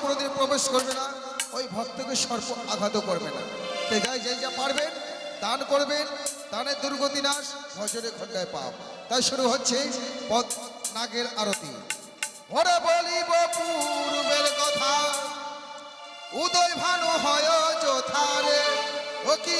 কোনোদিন প্রবেশ করবে না, ওই ভক্তকে সর্প আঘাত করবে না। তাই যাই যাই যা পারবেন, দান করবেন, দানের দুর্গতি নাশ, ভজনে খন্ডায় পাপ। তাই শুরু হচ্ছে পদ নাগের আরতি। ওরে বলিব পূর্বের কথা, উদয় ভানু হয় যথারে, ও কি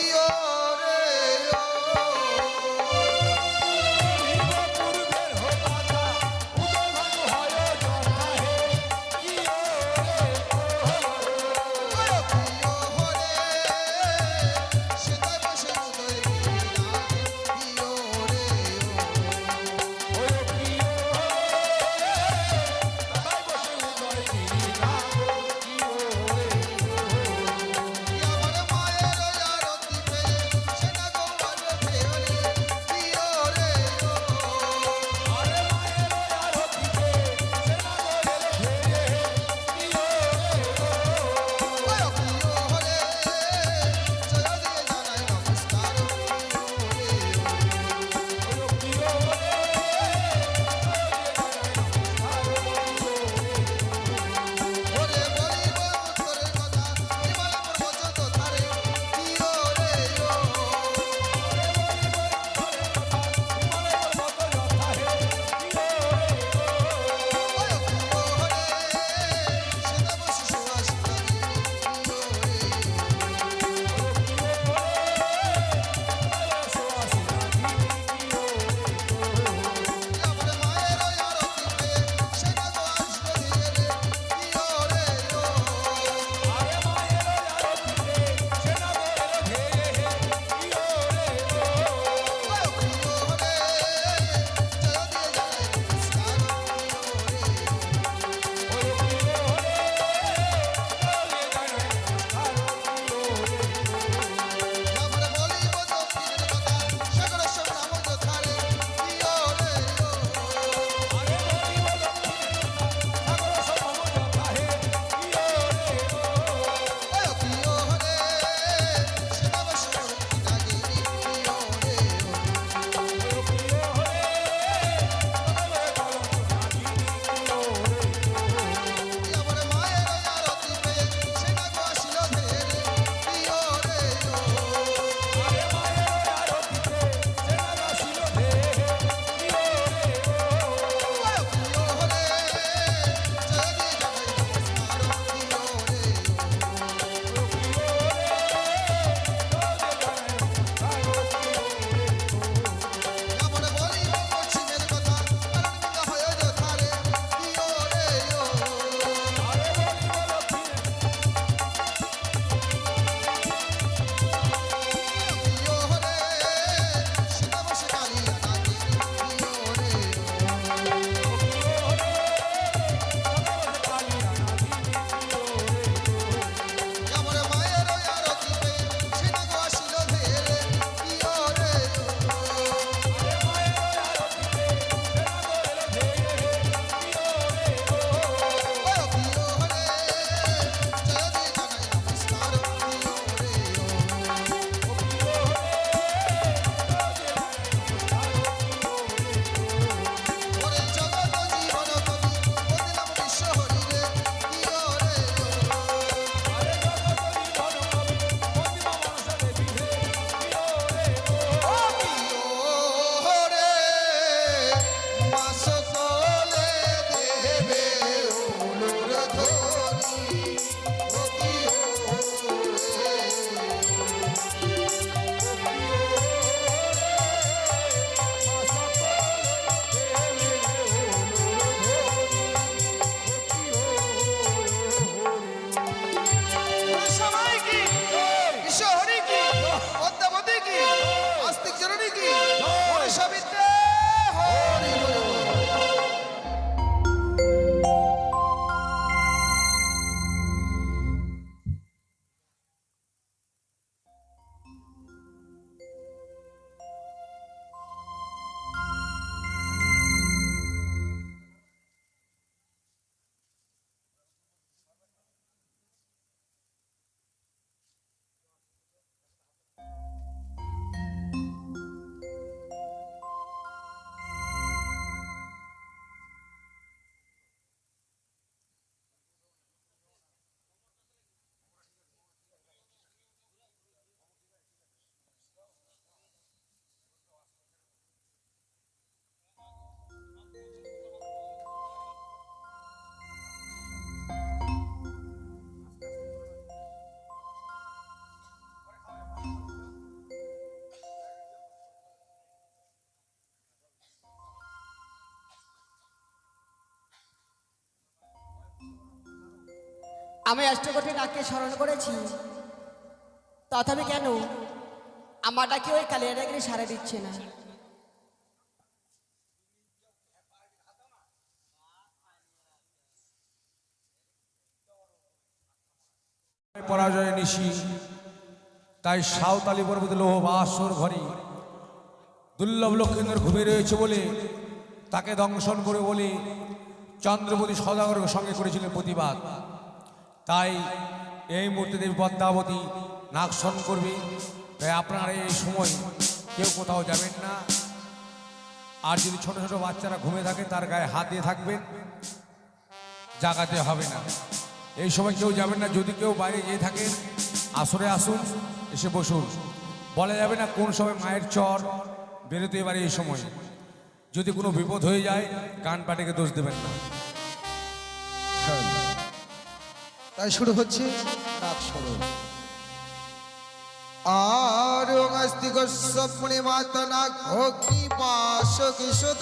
আমি অষ্টকোটি নাককে স্মরণ করেছি। তথাপি কেন? আমার ডাকে ওই কালিয়াটাকে সারা দিচ্ছে না। পরাজয় নিশি, তাই সাঁওতালি পর্বত লোহ বাসর ঘরে দুর্লভ লক্ষ্মীন্দর ঘুমিয়ে রয়েছে বলে তাকে দংশন করে বলে চন্দ্রপতি সদাগরের সঙ্গে করেছিলেন প্রতিবাদ। তাই এই মুহূর্তে দেবী পদ্মাবতী নাকশন করবে। তাই আপনারা এই সময় কেউ কোথাও যাবেন না। আর যদি ছোট ছোট বাচ্চারা ঘুমে থাকে, তার গায়ে হাত দিয়ে থাকবেন। জাগাতে হবে না। এই সময় কেউ যাবেন না। যদি কেউ বাইরে যেয়ে থাকেন, আসরে আসুন, এসে বসুন। বলা যাবে না কোন সময় মায়ের চর। বেরোতে পারে এই সময়। যদি কোনো বিপদ হয়ে যায় গান পাটিকে দোষ দেবেন না। তাই শুরু হচ্ছে আর অস্তিক স্বপ্নে মাতনা ভক্তি পাশ কিশোর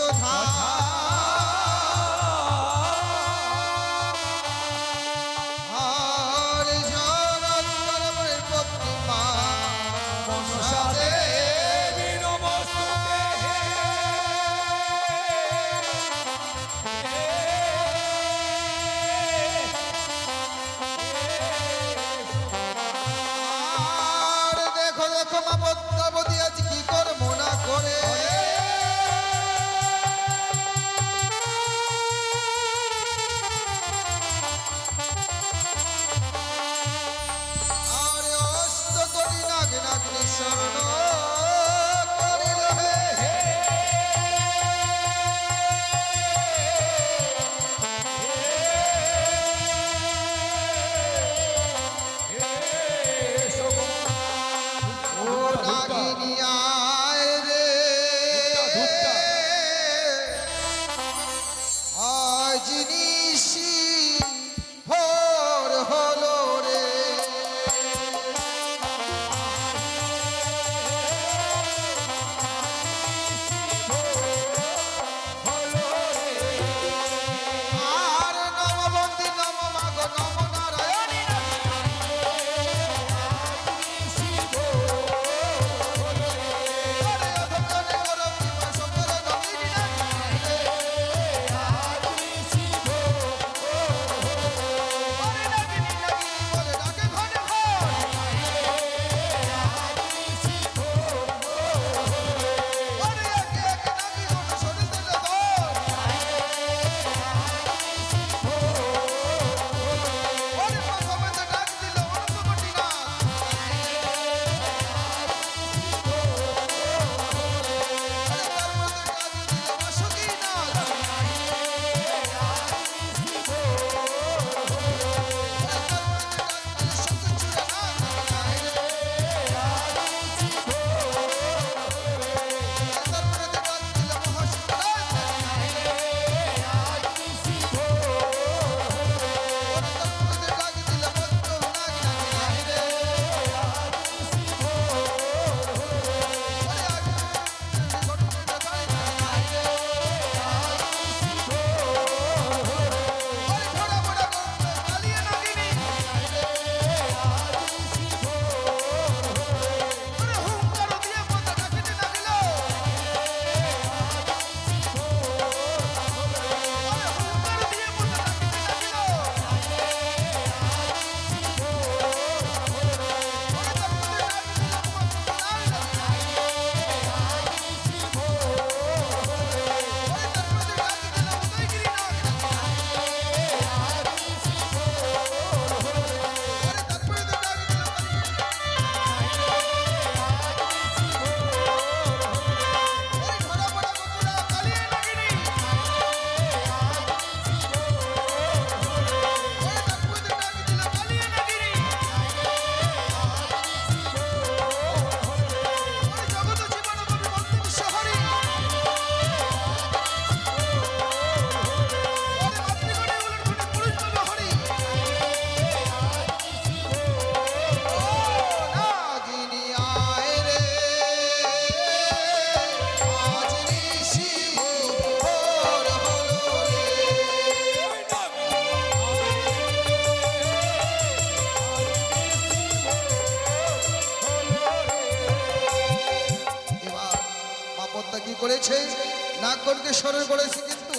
নাগগণকে স্মরণ করেছে কিন্তু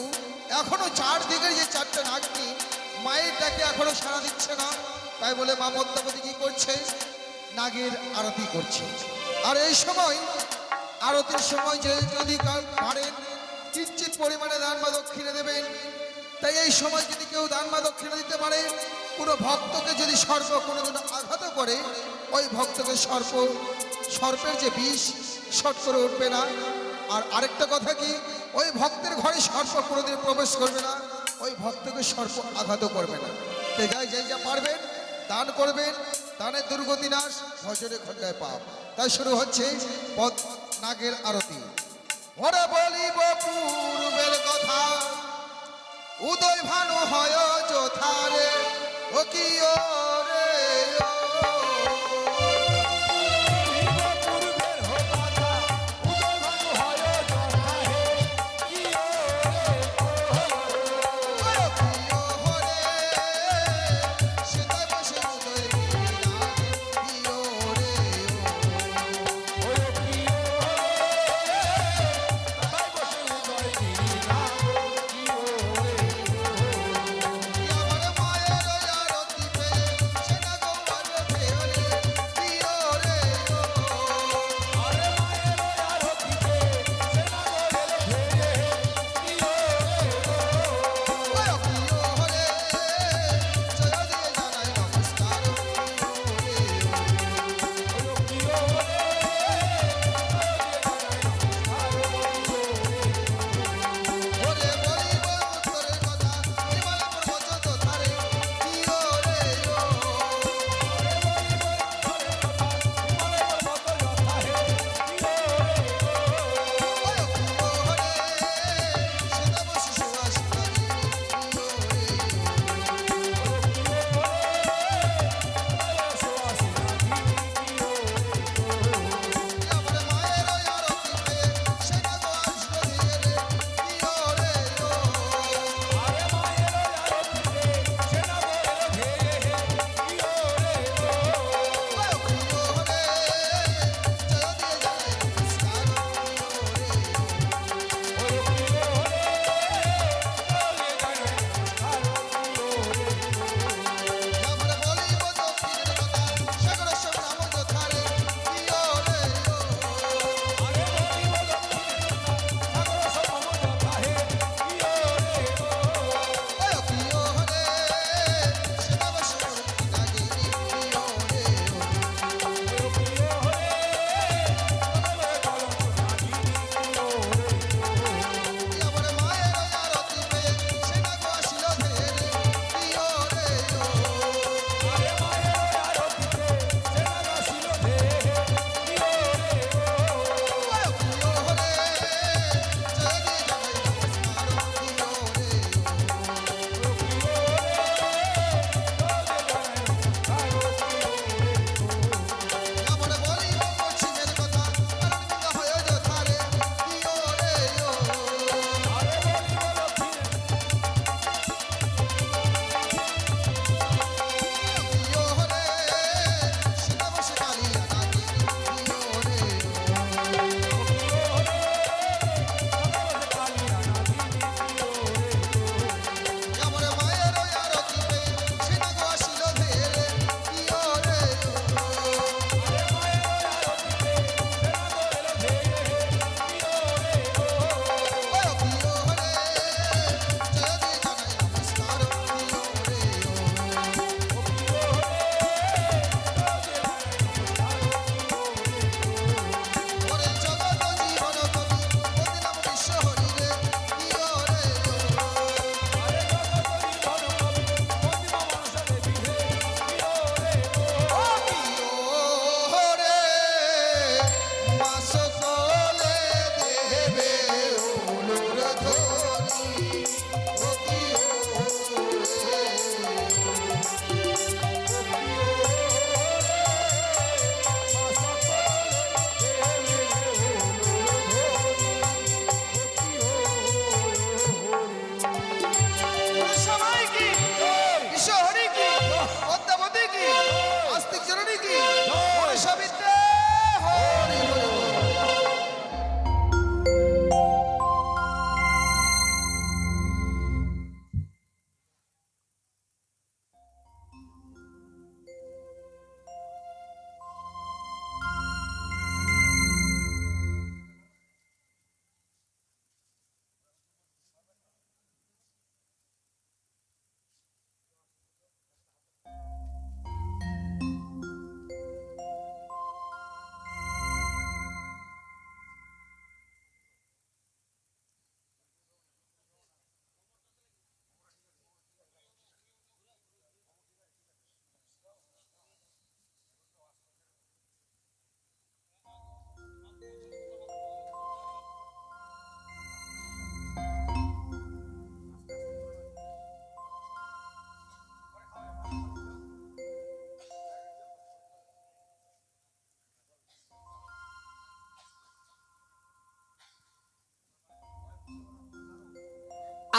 এখনও চারদিকের যে চারটা নাগনি মায়ের ডাকে এখনও সাড়া দিচ্ছে না। তাই বলে মা পদ্মাবতী কি করছে? নাগের আরতি করছে। আর এই সময়, আরতির সময় যে যদি পারেন কিঞ্চিত পরিমাণে দান বা দক্ষিণে দেবেন। তাই এই সময় যদি কেউ দান বা দক্ষিণে দিতে পারে কোনো ভক্তকে যদি সর্প কোনোদিন আঘাত করে, ওই ভক্তকে সর্প, সর্পের যে বিষ, শট করে উঠবে না। আর আরেকটা কথা কি? ওই ভক্তের ঘরে সর্প কোনোদিন প্রবেশ করবে না, ওই ভক্তকে সর্প আঘাত করবে না। তাই যাই যাই যা পারবেন, দান করবেন, দানের দুর্গতি নাশ, ভজনে খন্ডায় পাপ। তাই শুরু হচ্ছে পদ নাগের আরতি। ওরে বলিব পূর্বের কথা, উদয় ভানু হয় যথারে, ও কি ও।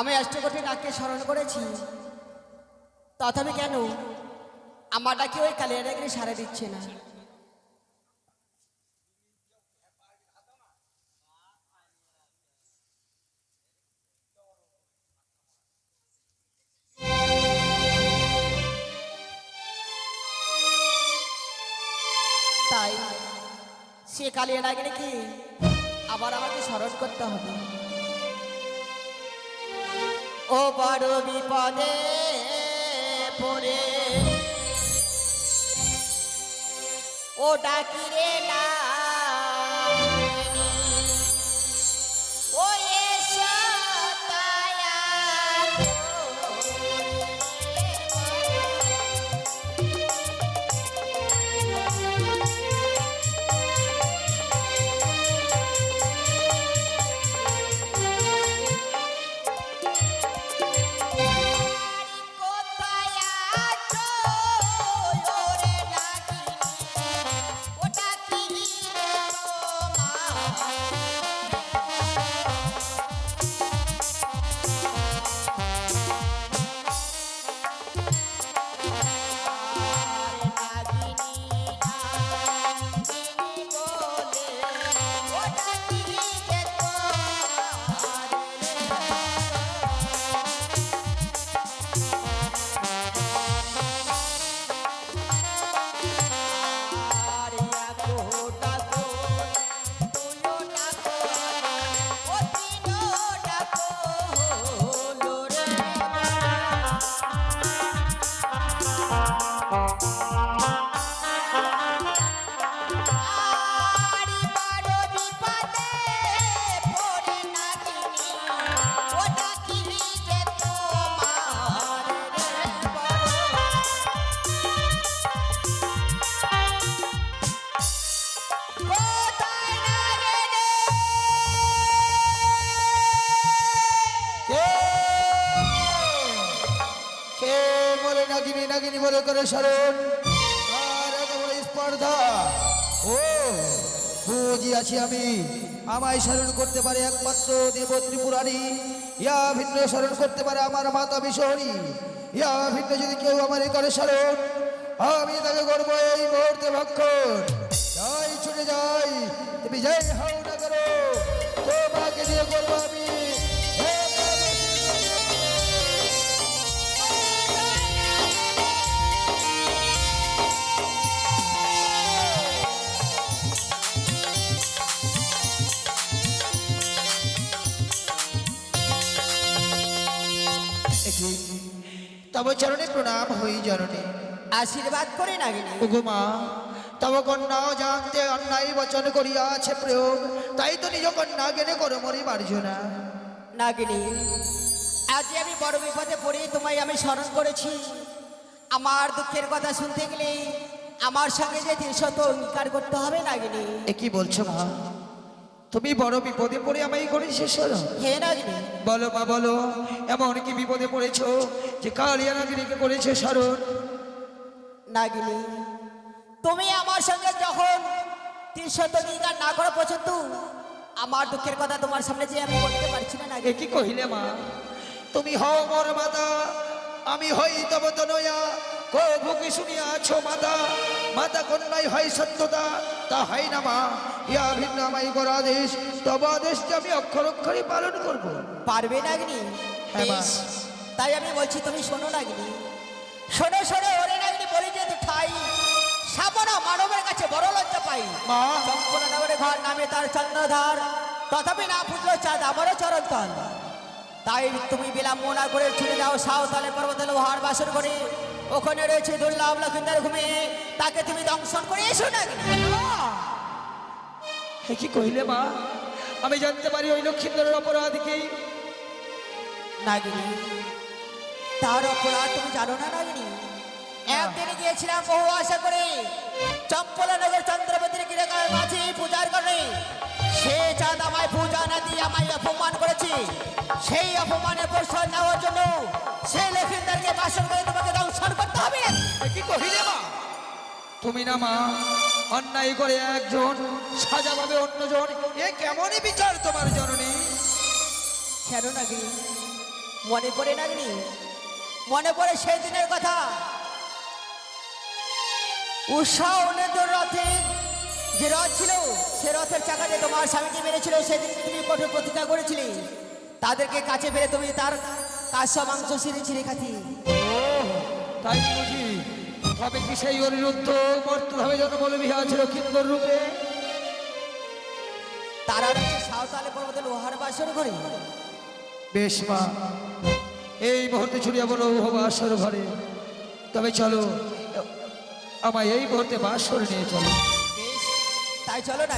আমি অষ্টকোটি ডাককে স্মরণ করেছি। তথাপি কেন? আমার ডাকে ওই কালিয়াডাগিরি সারা দিচ্ছে না। ও বড় বিপদে পড়ে। ও ডাকিরে না আছি আমি। আমায় স্মরণ করতে পারে একমাত্র দেব ত্রিপুরারি ইয়া ভিন্ন স্মরণ করতে পারে আমার মাতা বিশহরী। ইয়া ভিন্ন যদি কেউ এই করে স্মরণ, আমি তাকে করব এই মুহূর্তে ভক্ষণ। যাই ছুটে যাই, তুমি যাই হাও। চরণে প্রণাম হই জননী। আশীর্বাদ করে নাগিনি। উগুমা তব কন্যাও জানতে অন্যায় বচন করিয়াছে প্রয়োগ তাই তো নিজ কন্যা গেনে করো মরি মার্জনা নাগিনি আজ আমি বড় বিপদে পড়ে তোমায় আমি স্মরণ করেছি। আমার দুঃখের কথা শুনতে গেলে আমার সঙ্গে যে তিনশত অঙ্গীকার করতে হবে নাগিনি। এ কি বলছো মা? তুমি বড় বিপদে পড়ে আমায় করেছি শোনো হে নাগিনি বলো মা বলো এমন কি বিপদে পড়েছো যে কালিয়া নাগিনীকে করেছে স্মরণ? নাগিনি তুমি আমার সঙ্গে যখন অঙ্গীকার না করা পর্যন্ত আমার দুঃখের কথা তোমার সামনে যে আমি বলতে পারছি না কি কহিলে মা? তুমি হও মোর মাতা আমি হই তব তনয়া কভু কি শুনিয়াছো মাতা? মাতা কন্যাই হয় সত্যতা তা হয় না মা। ইয়া ভিন্ন আমাই কর আদেশ তব আদেশ যে আমি অক্ষর অক্ষরে পালন করব। পারবে নাগিনি হ্যাঁ, তাই আমি বলছি তুমি শোনো নাগিনি শোনো শোনো ওরে নাগিনি বলি যে তো ঠাই। সাবনা মানবের কাছে বড় লজ্জা পাই। মা। সম্পূর্ণ নগরে ঘর নামে তার চন্দ্রধার। তথাপি না পুজলো চাঁদ আমারও চরণ তাই তুমি বিলম্ব না করে ছুটে যাও সাঁওতালে পর্বতে লোহার বাসন করে ওখানে রয়েছে দুর্লাভ লক্ষিন্দার ঘুমে। তাকে তুমি দংশন করে এসো না কি কহিলে মা? আমি জানতে পারি ওই লক্ষ্মীন্দরের অপরাধ কি? নাগিনী তার অপরাধ তুমি জানো না নাগিনী? একদিন গিয়েছিলাম বহু আশা করি। করে চম্পলনগর চন্দ্রবতীর গিরেগার মাঝে পূজার করে সে চাঁদ আমায় পূজা না দিয়ে আমায় অপমান করেছে। সেই অপমানের প্রশ্রয় নেওয়ার জন্য সেই লক্ষিন্দারকে বাসন করে তোমাকে দংশন করতে হবে। কি কহিলে মা? তুমি না মা অন্যায় করে একজন সাজা পাবে অন্যজন এ কেমনই বিচার তোমার জননী? কেন নাগিনী? মনে পড়ে নাগনি? মনে পড়ে সেই দিনের কথা। উৎসাহ উন্নতর রথে যে রথ ছিল সে রথের চাকাতে তোমার স্বামীকে মেরেছিল সেদিন তুমি কঠোর প্রতিজ্ঞা করেছিলে। তাদেরকে কাছে ফেলে তুমি তার কাঁসা মাংস ছিঁড়ে ছিঁড়ে খাতি। তাই বুঝি। তবে কি সেই অনিরুদ্ধ মর্তভাবে জন্মল বিহাছিল কিঙ্কর রূপে? তারা সাঁওতালে পর্বতে লোহার বাসর ঘরে। বেশ মা এই মুহূর্তে ছুড়িয়ে বলো হব আসর ঘরে। তবে চলো আমায় এই মুহূর্তে বাসর নিয়ে চলো। বেশ তাই চলো না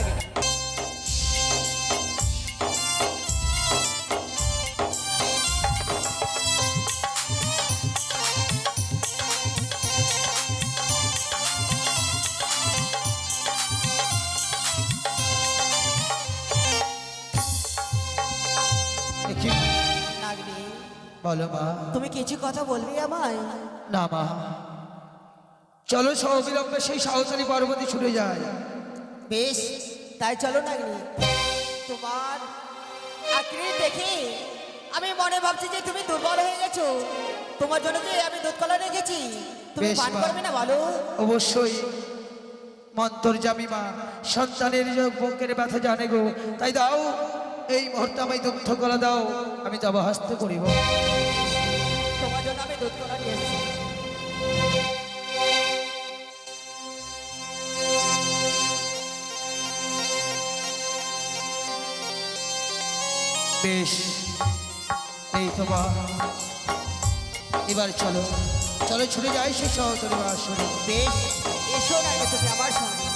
বলো মা। তুমি কিছু কথা বলবি আমায়? না মা। চলো সবিলম্বে সেই সাহসালী পার্বতী ছুটে যায়। বেশ তাই চলো নাগনি। তোমার আকৃতি দেখে আমি মনে ভাবছি যে তুমি দুর্বল হয়ে গেছো। তোমার জন্য যে আমি দুধ কলা রেখেছি তুমি পান। করবে না বলো? অবশ্যই। মন্তর জামিমা সন্তানের বুকের ব্যথা জানে গো তাই দাও এই মুহূর্তে আমায় দুগ্ধ করা দাও আমি যাব হস্ত করিব। তোমার জন্য আমি দুধ কলা নিয়ে বেশ। এই তো মা। এবার চলো। চলো ছুটে যাই, সে সহচরী আসরে বেশ, এসো না তুমি আমার সঙ্গে